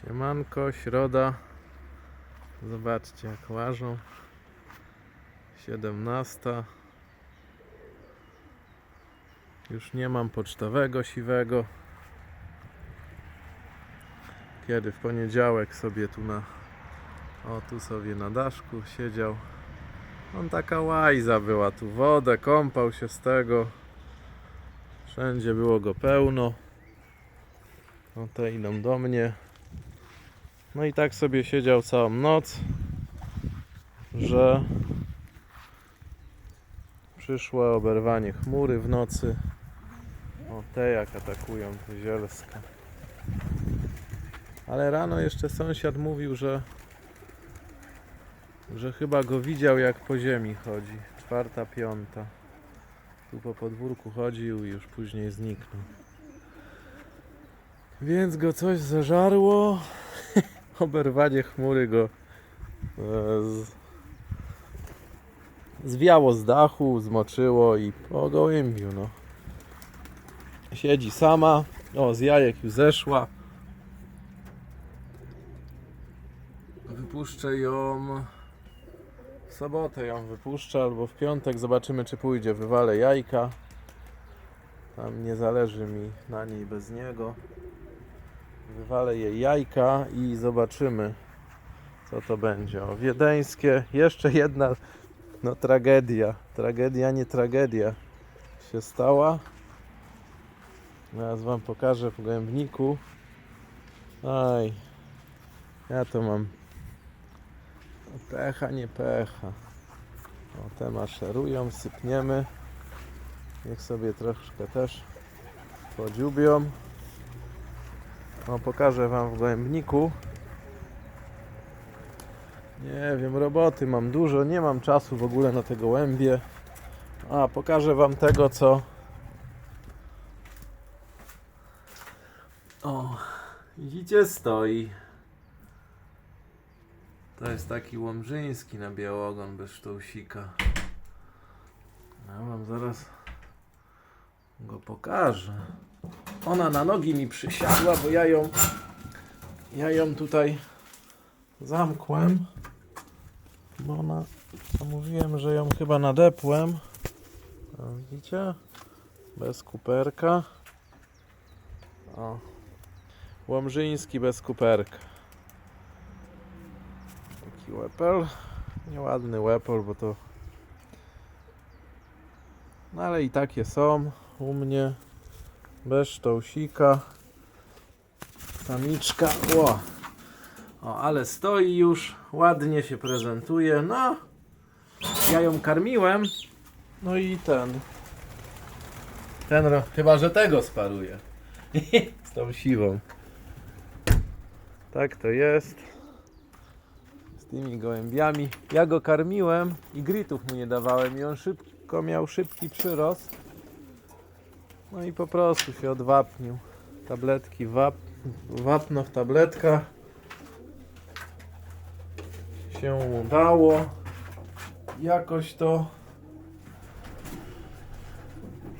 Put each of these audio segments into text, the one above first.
Siemanko, środa. Zobaczcie jak łażą. 17. Już nie mam pocztowego siwego. Kiedy w poniedziałek sobie tu na o tu sobie na daszku siedział. On taka łajza była tu wodę, kąpał się z tego. Wszędzie było go pełno. No te idą do mnie. No i tak sobie siedział całą noc, że przyszło oberwanie chmury w nocy. O te jak atakują tu zielska. Ale rano jeszcze sąsiad mówił, że że chyba go widział jak po ziemi chodzi. Czwarta, piąta. Tu po podwórku chodził i już później zniknął. Więc go coś zeżarło. Oberwanie chmury go e, z... zwiało z dachu, zmoczyło i pogołębił, no. Siedzi sama. O, z jajek już zeszła. Wypuszczę ją w sobotę ją wypuszczę albo w piątek zobaczymy czy pójdzie. Wywalę jajka. Tam nie zależy mi na niej bez niego. Wywalę jej jajka i zobaczymy co to będzie. O, wiedeńskie, jeszcze jedna no tragedia. Tragedia, nie tragedia się stała. Teraz wam pokażę w głębniku. Aj, ja to mam Pecha, nie pecha. O, te maszerują, sypniemy. Niech sobie troszkę też podziubią. O, pokażę Wam w głębniku. Nie wiem, roboty mam dużo, nie mam czasu w ogóle na te gołębie. A, pokażę Wam tego, co... O, widzicie, stoi. To jest taki łomżyński na białogon bez sztołsika. Ja wam zaraz go pokażę. Ona na nogi mi przysiadła, bo ja ją ja ją tutaj zamkłem. Bo ona mówiłem, że ją chyba nadepłem. Widzicie? Bez kuperka. O. Łomżyński bez kuperka. Taki łepel. Nieładny łepel, bo to. No ale i takie są u mnie. Bez sztołsika. Samiczka. O. ale stoi już. Ładnie się prezentuje. No. Ja ją karmiłem. No i ten. Ten, chyba że tego sparuję. Z tą siwą. Tak to jest z tymi gołębiami. Ja go karmiłem i gritów mu nie dawałem i on szybko miał szybki przyrost. No i po prostu się odwapnił. Tabletki wap, wapno w tabletkach. Się udało. Jakoś to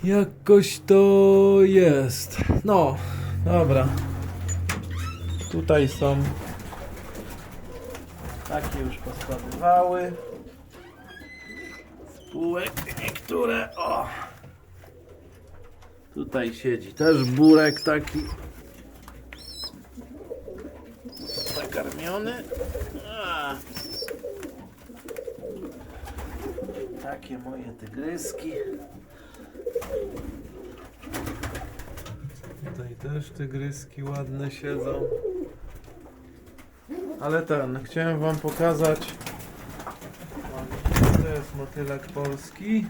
jakoś to jest. No, dobra. Tutaj są takie już poskładywały. Spółek niektóre. O! Tutaj siedzi też burek taki. Zakarmiony. A. Takie moje tygryski. Tutaj też tygryski ładne siedzą. Ale ten, chciałem wam pokazać. To jest motylek polski.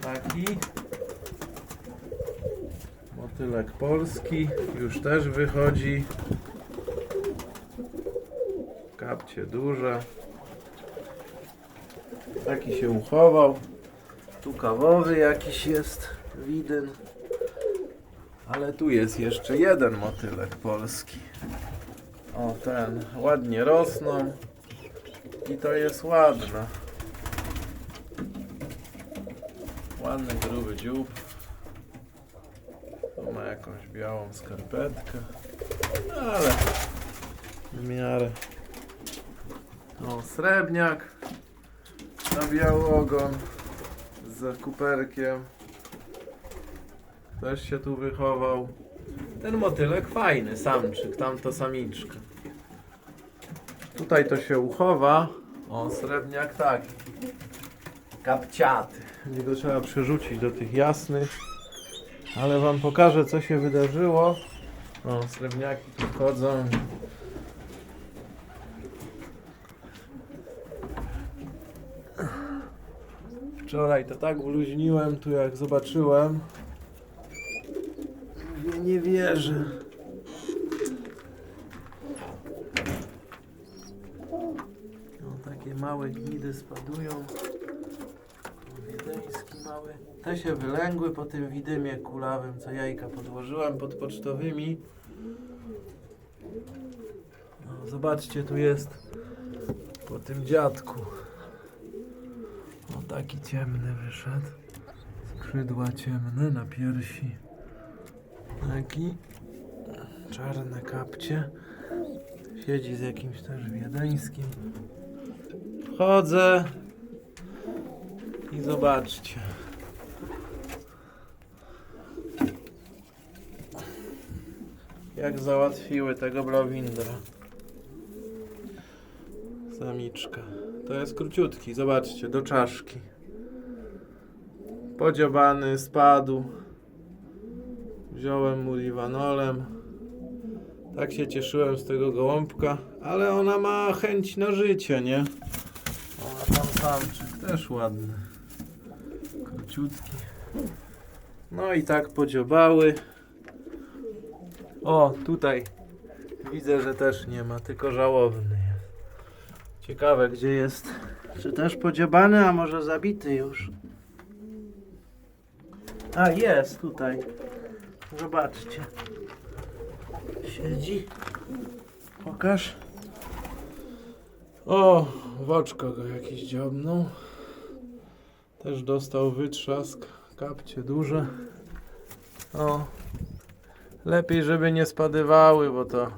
Taki. Motylek polski. Już też wychodzi. Kapcie duże. Taki się uchował. Tu kawowy jakiś jest. Widyn. Ale tu jest jeszcze jeden motylek polski. O ten, ładnie rosną i to jest ładne. Ładny gruby dziób. Tu ma jak jakąś białą skarpetkę. Ale w miarę. O, srebrniak na biały ogon z kuperkiem. Też się tu wychował. Ten motylek fajny, samczyk, tamto samiczka. Tutaj to się uchowa. O, srebrniak taki. Kapciaty. Nie go trzeba przerzucić do tych jasnych. Ale wam pokażę co się wydarzyło. O, srebrniaki tu wchodzą. Wczoraj to tak bluźniłem tu jak zobaczyłem. Nie wierzę. No takie małe gnidy spadują. Mały. Te się wylęgły po tym widymie kulawym, co jajka podłożyłem pod pocztowymi. No, zobaczcie, tu jest po tym dziadku. O, taki ciemny wyszedł. Skrzydła ciemne na piersi. Taki. Czarne kapcie. Siedzi z jakimś też wiedeńskim. Wchodzę. I zobaczcie. Jak załatwiły tego blawindra. Samiczka. To jest króciutki, zobaczcie, do czaszki. Podziobany, spadł. Wziąłem mu liwanolem. Tak się cieszyłem z tego gołąbka, ale ona ma chęć na życie, nie? Ona tam samczyk, też ładny. Króciutki. No i tak podziobały. O, tutaj widzę, że też nie ma, tylko żałowny jest. Ciekawe, gdzie jest. Czy też podziobany, a może zabity już? A, jest tutaj. Zobaczcie. Siedzi. Pokaż. O, w oczko go jakiś dziobnął. Też dostał wytrzask. Kapcie duże. O. Lepiej, żeby nie spadywały, bo to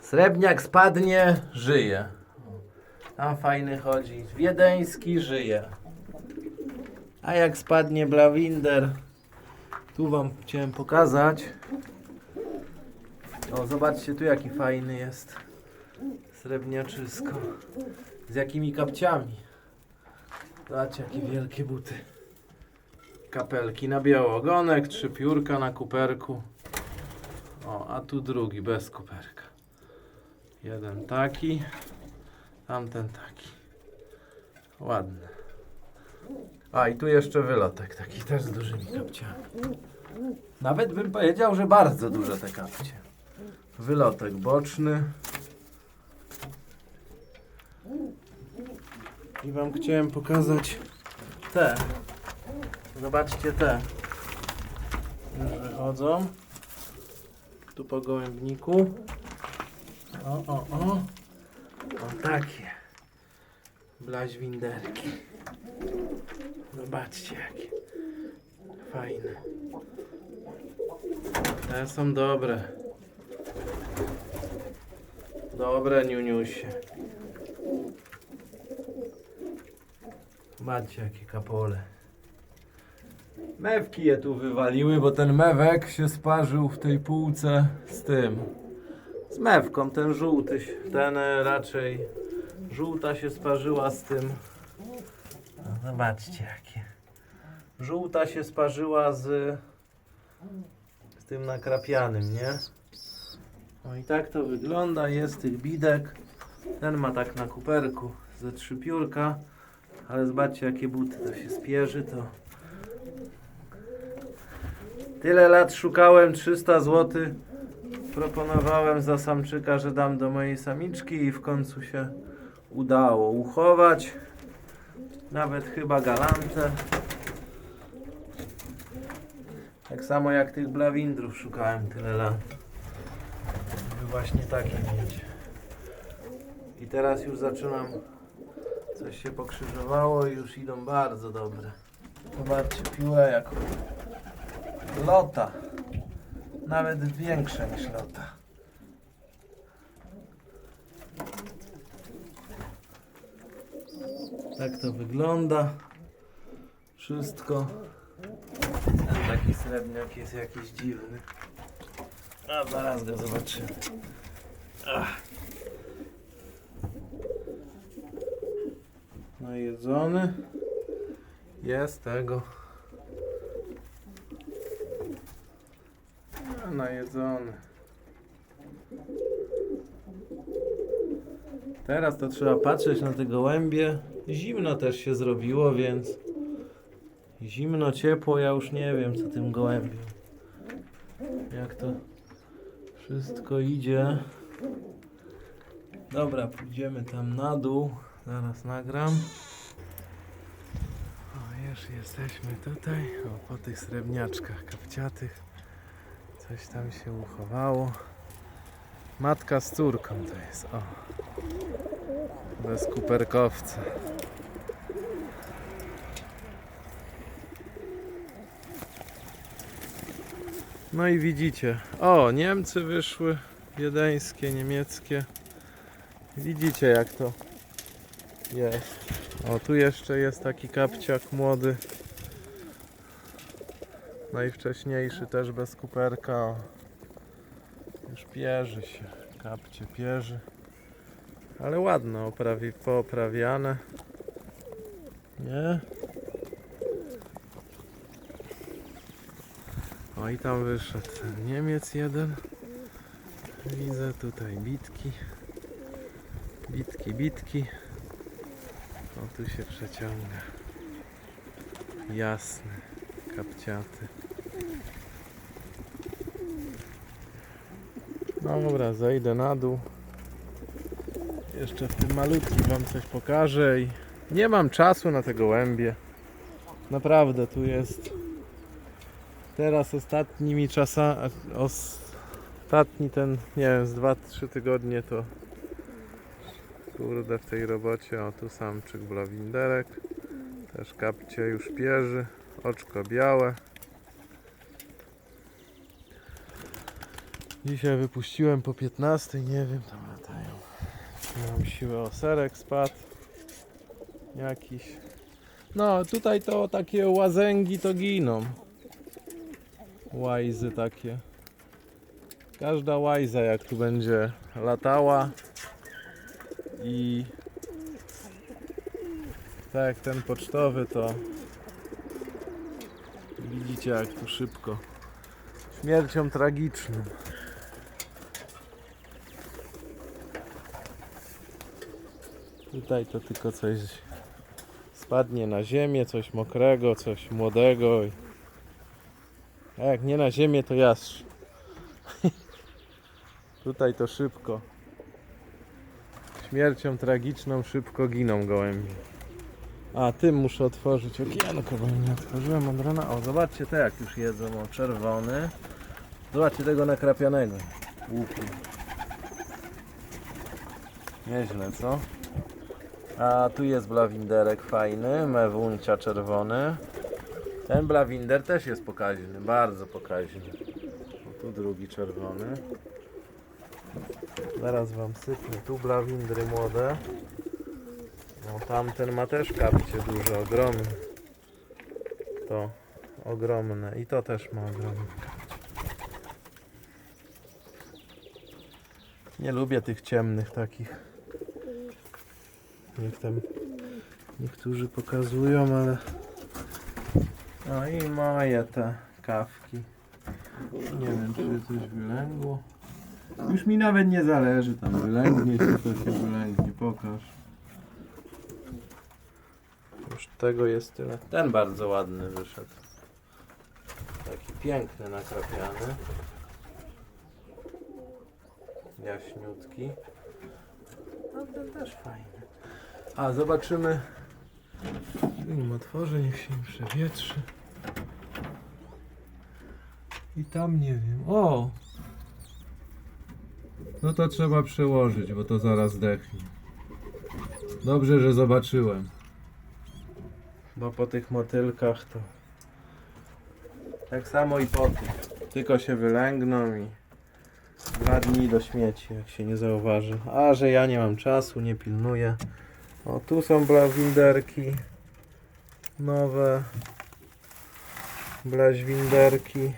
srebrniak spadnie, żyje. Tam fajny chodzi. Wiedeński żyje. A jak spadnie blawinder, tu wam chciałem pokazać. O, zobaczcie tu jaki fajny jest. Srebrniaczysko. Z jakimi kapciami. Zobaczcie jakie wielkie buty. Kapelki na białogonek, trzy piórka na kuperku. O, a tu drugi bez kuperka. Jeden taki, tamten taki. Ładny. A i tu jeszcze wylotek taki też z dużymi kapciami. Nawet bym powiedział, że bardzo duże te kapcie. Wylotek boczny. I wam chciałem pokazać te. Zobaczcie te. Już wychodzą. Tu po gołębniku. O, o, o. O takie. Blaźwinderki. Zobaczcie jakie. Fajne. Te są dobre. Dobre, niuniusie. Zobaczcie jakie kapole. Mewki je tu wywaliły, bo ten mewek się sparzył w tej półce z tym. Z mewką, ten żółty, ten raczej żółta się sparzyła z tym. No, zobaczcie jakie. Żółta się sparzyła z, z tym nakrapianym, nie? No i tak to wygląda, jest tych bidek. Ten ma tak na kuperku ze trzy piórka, ale zobaczcie jakie buty to się spierzy, to Tyle lat szukałem 300 zł. Proponowałem za samczyka, że dam do mojej samiczki i w końcu się udało uchować. Nawet chyba galantę. Tak samo jak tych blawindrów szukałem tyle lat. Żeby właśnie takie mieć. I teraz już zaczynam. Coś się pokrzyżowało i już idą bardzo dobre. Zobaczcie piłę jaką lota. Nawet większe niż lota. Tak to wygląda. Wszystko. Ten taki srebrniak jest jakiś dziwny. A zaraz go zobaczymy. Ach. Najedzony. Jest tego. Najedzony. Teraz to trzeba patrzeć na te gołębie. Zimno też się zrobiło, więc zimno, ciepło, ja już nie wiem co tym gołębiom. Jak to wszystko idzie. Dobra, pójdziemy tam na dół. Zaraz nagram. O, już jesteśmy tutaj. O, po tych srebrniaczkach kapciatych. Coś tam się uchowało. Matka z córką to jest. O. Bez kuperkowca. No i widzicie. O, Niemcy wyszły. Wiedeńskie, niemieckie. Widzicie jak to jest. O, tu jeszcze jest taki kapciak młody. Najwcześniejszy też bez kuperka. Już pierzy się. Kapcie pierzy. Ale ładne, oprawi, pooprawiane. Nie? O i tam wyszedł Niemiec jeden. Widzę tutaj bitki. Bitki, bitki. O tu się przeciąga. Jasny, kapciaty. Dobra, zejdę na dół. Jeszcze w tym malutkim wam coś pokażę i nie mam czasu na te gołębie. Naprawdę tu jest teraz ostatnimi czasami ostatni ten, nie wiem, z 2-3 tygodnie to kurde w tej robocie, o tu samczyk blawinderek też kapcie już pierzy oczko białe dzisiaj wypuściłem po 15, nie wiem, tam latają. Mam siły, o serek spadł. Jakiś. No tutaj to takie łazęgi to giną. Łajzy takie. Każda łajza jak tu będzie latała i tak jak ten pocztowy to widzicie jak tu szybko śmiercią tragiczną tutaj to tylko coś spadnie na ziemię coś mokrego, coś młodego a jak nie na ziemię to jastrz tutaj to szybko Śmiercią tragiczną szybko giną gołębie. A tym muszę otworzyć okienko, bo nie otworzyłem od rana. O, zobaczcie te jak już jedzą. O, czerwony. Zobaczcie tego nakrapianego. Łuku. Nieźle, co? A tu jest blawinderek fajny, mewuncia czerwony. Ten blawinder też jest pokaźny, bardzo pokaźny. Tu drugi czerwony. Zaraz wam sypnę. Tu blawindry młode. No tamten ma też kapcie duże, ogromne. To ogromne. I to też ma ogromne kapcie. Nie lubię tych ciemnych takich. Jak tam niektórzy pokazują, ale... No i moje te kawki. Nie wiem, czy coś wylęgło. Już mi nawet nie zależy tam wylęgnie czy to się wylęgnie, pokaż. Już tego jest tyle. Ten bardzo ładny wyszedł. Taki piękny, nakrapiany. Jaśniutki. No ten też fajny. A zobaczymy. Nim otworzę, niech się im przewietrzy. I tam nie wiem. O! No to trzeba przełożyć, bo to zaraz zdechnie. Dobrze, że zobaczyłem. Bo po tych motylkach to Tak samo i po tym. Tylko się wylęgną i dwa dni do śmieci, jak się nie zauważy. A że ja nie mam czasu, nie pilnuję. O, tu są blawinderki nowe. Blaźwinderki.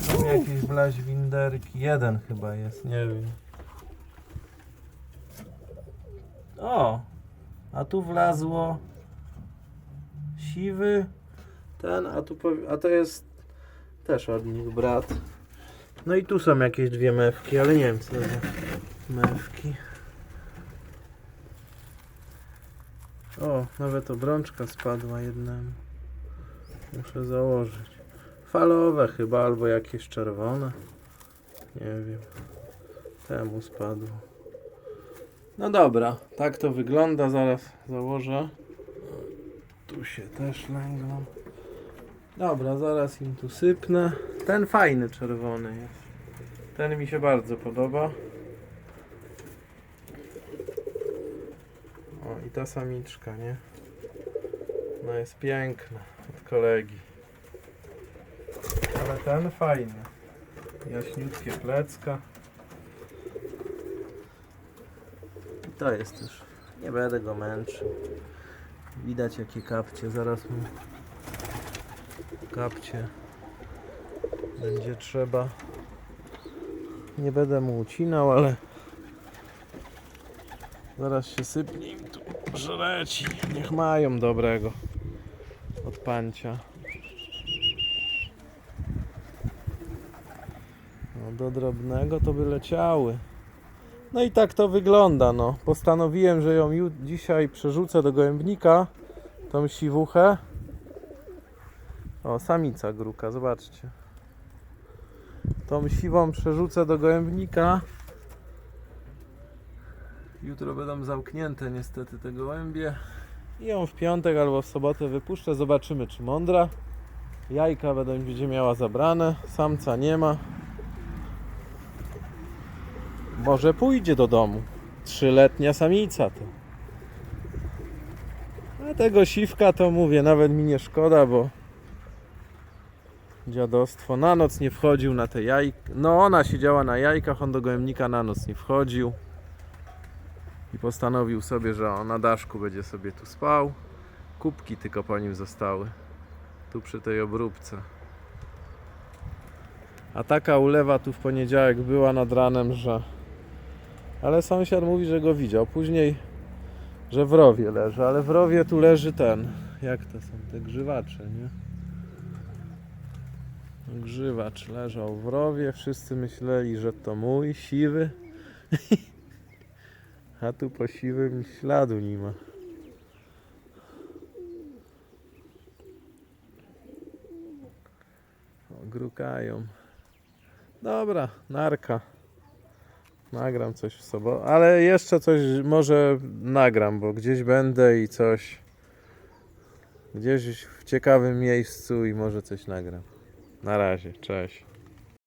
Są jakieś blaźwinderki. Jeden chyba jest, nie wiem. O! A tu wlazło siwy ten, a tu a to jest też od nich brat. No i tu są jakieś dwie mewki, ale nie wiem co to za mewki. O, nawet obrączka spadła jednemu. Muszę założyć. Falowe chyba, albo jakieś czerwone. Nie wiem. Temu spadło. No dobra, tak to wygląda. Zaraz założę. Tu się też lęgną. Dobra, zaraz im tu sypnę. Ten fajny czerwony jest. Ten mi się bardzo podoba. O, i ta samiczka, nie? No jest piękna od kolegi. Ale ten fajny. Jaśniutkie plecka. I to jest już. Nie będę go męczył. Widać jakie kapcie. Zaraz mu kapcie będzie trzeba. Nie będę mu ucinał, ale zaraz się sypnie tu żreci. Niech mają dobrego od pancia. No, do drobnego to by leciały. No i tak to wygląda, no. Postanowiłem, że ją dzisiaj przerzucę do gołębnika, tą siwuchę. O, samica gruka, zobaczcie. Tą siwą przerzucę do gołębnika. Jutro będą zamknięte niestety te gołębie. I ją w piątek albo w sobotę wypuszczę, zobaczymy czy mądra. Jajka będzie miała zabrane, samca nie ma. Może pójdzie do domu. Trzyletnia samica to. A tego siwka to mówię, nawet mi nie szkoda, bo dziadostwo na noc nie wchodził na te jajka. No ona siedziała na jajkach, on do gołębnika na noc nie wchodził. I postanowił sobie, że on na daszku będzie sobie tu spał. Kubki tylko po nim zostały. Tu przy tej obróbce. A taka ulewa tu w poniedziałek była nad ranem, że ale sąsiad mówi, że go widział. Później, że w rowie leży, ale w rowie tu leży ten. Jak to są te grzywacze, nie? Grzywacz leżał w rowie. Wszyscy myśleli, że to mój, siwy. A tu po siwym śladu nie ma. Grukają. Dobra, narka. Nagram coś w sobotę, ale jeszcze coś może nagram, bo gdzieś będę i coś gdzieś w ciekawym miejscu i może coś nagram. Na razie, cześć.